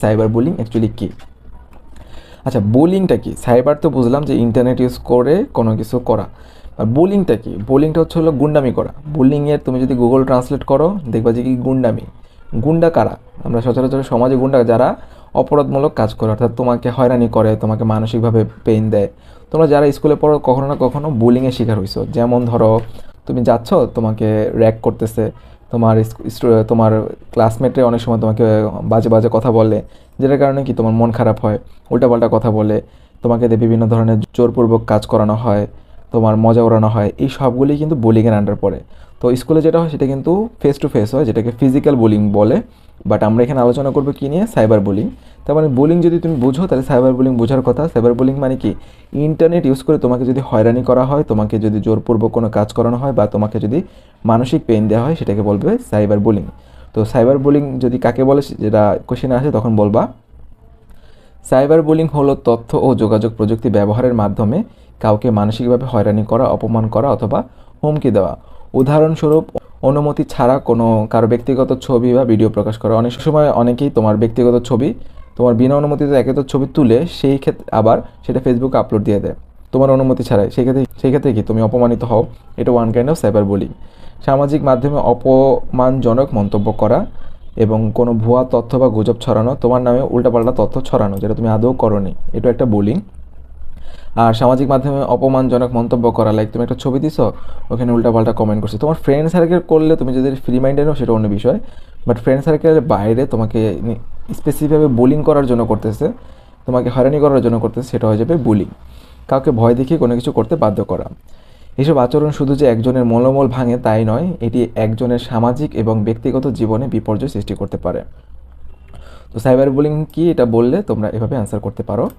Cyber bullying actually কী? আচ্ছা বোলিংটা কি? Cyber তো বুঝলাম যে ইন্টারনেট ইউজ করে কোনো কিছু করা। আর বোলিংটা কি? বোলিংটা হচ্ছে হলো গুন্ডামি করা। বোলিংয়ের তুমি যদি গুগল ট্রান্সলেট করো, দেখবা যে কি গুন্ডামি। গুন্ডা কারা? আমরা সচরাচর সমাজে গুন্ডা যারা অপরাধমূলক কাজ করে, অর্থাৎ তোমাকে হয়রানি করে, তোমাকে মানসিকভাবে পেইন দেয়। তোমরা যারা স্কুলে পড়ো, কখনো না কখনো বুলিংয়ের শিকার হয়েছো যেমন ধরো, তুমি যাচ্ছ, তোমাকে র্যাক করতেছে। তোমার তোমার ক্লাসমেটে অনেক সময় তোমাকে বাজে বাজে কথা বলে, যেটার কারণে কি তোমার মন খারাপ হয়, উল্টাপাল্টা কথা বলে, তোমাকে দিয়ে বিভিন্ন ধরনের জোরপূর্বক কাজ করানো হয়। তোমার মজা ওড়ানো হয়, এই সবগুলি কিন্তু বোলিংয়ের আন্ডার পড়ে। তো স্কুলে যেটা হয় সেটা কিন্তু ফেস টু ফেস হয়, যেটাকে ফিজিক্যাল বোলিং বলে। বাট আমরা এখানে আলোচনা করব কী নিয়ে? সাইবার বোলিং তার মানে বোলিং যদি তুমি বুঝো, তাহলে সাইবার বোলিং বোঝার কথা। সাইবার বোলিং মানে কি? ইন্টারনেট ইউজ করে তোমাকে যদি হয়রানি করা হয়, তোমাকে যদি জোরপূর্বক কোনো কাজ করানো হয় বা তোমাকে যদি মানসিক পেইন দেওয়া হয়, সেটাকে বলবে সাইবার বোলিং তো সাইবার বোলিং যদি কাকে বলে যেটা কোশ্চেন আসে, তখন বলবা সাইবার বুলিং হলো তথ্য ও যোগাযোগ প্রযুক্তি ব্যবহারের মাধ্যমে কাউকে মানসিকভাবে হয়রানি করা, অপমান করা অথবা হুমকি দেওয়া। উদাহরণস্বরূপ, অনুমতি ছাড়া কোনো কারও ব্যক্তিগত ছবি বা ভিডিও প্রকাশ করা। অনেক সময় অনেকেই তোমার ব্যক্তিগত ছবি, তোমার বিনা অনুমতিতে একে তো ছবি তুলে সেই ক্ষেত্রে আবার সেটা ফেসবুকে আপলোড দিয়ে দেয়। তোমার অনুমতি ছাড়াই। সেই ক্ষেত্রে সেই ক্ষেত্রে কি তুমি অপমানিত হও? এটা one kind of cyber bullying সামাজিক মাধ্যমে অপমানজনক মন্তব্য করা এবং কোনো ভুয়া তথ্য বা গুজব ছড়ানো, তোমার নামে উল্টাপাল্টা তথ্য ছড়ানো, যেটা তুমি আদৌ করনি। এটা একটা বুলিং আর সামাজিক মাধ্যমে অপমানজনক মন্তব্য করা লাইক তুমি একটা ছবি দিছো, ওখানে উল্টাপাল্টা কমেন্ট করছ। তোমার ফ্রেন্ড সার্কেল করলে তুমি যদি ফ্রি মাইন্ডে নাও, সেটা অন্য বিষয়। বাট ফ্রেন্ড সার্কেলের বাইরে তোমাকে স্পেসিফিকভাবে বুলিং করার জন্য করতেছে, তোমাকে হয়রানি করার জন্য করতেছে, সেটা হয়ে যাবে বুলিং কাউকে ভয় দেখিয়ে কোনো কিছু করতে বাধ্য করা। এসব আচরণ শুধু যে একজনের মনোবল ভাঙে তাই নয়, এটি একজনের সামাজিক এবং ব্যক্তিগত জীবনে বিপর্যয় সৃষ্টি করতে পারে। তো সাইবার বুলিং কি এটা বললে তোমরা এভাবে অ্যান্সার করতে পারো?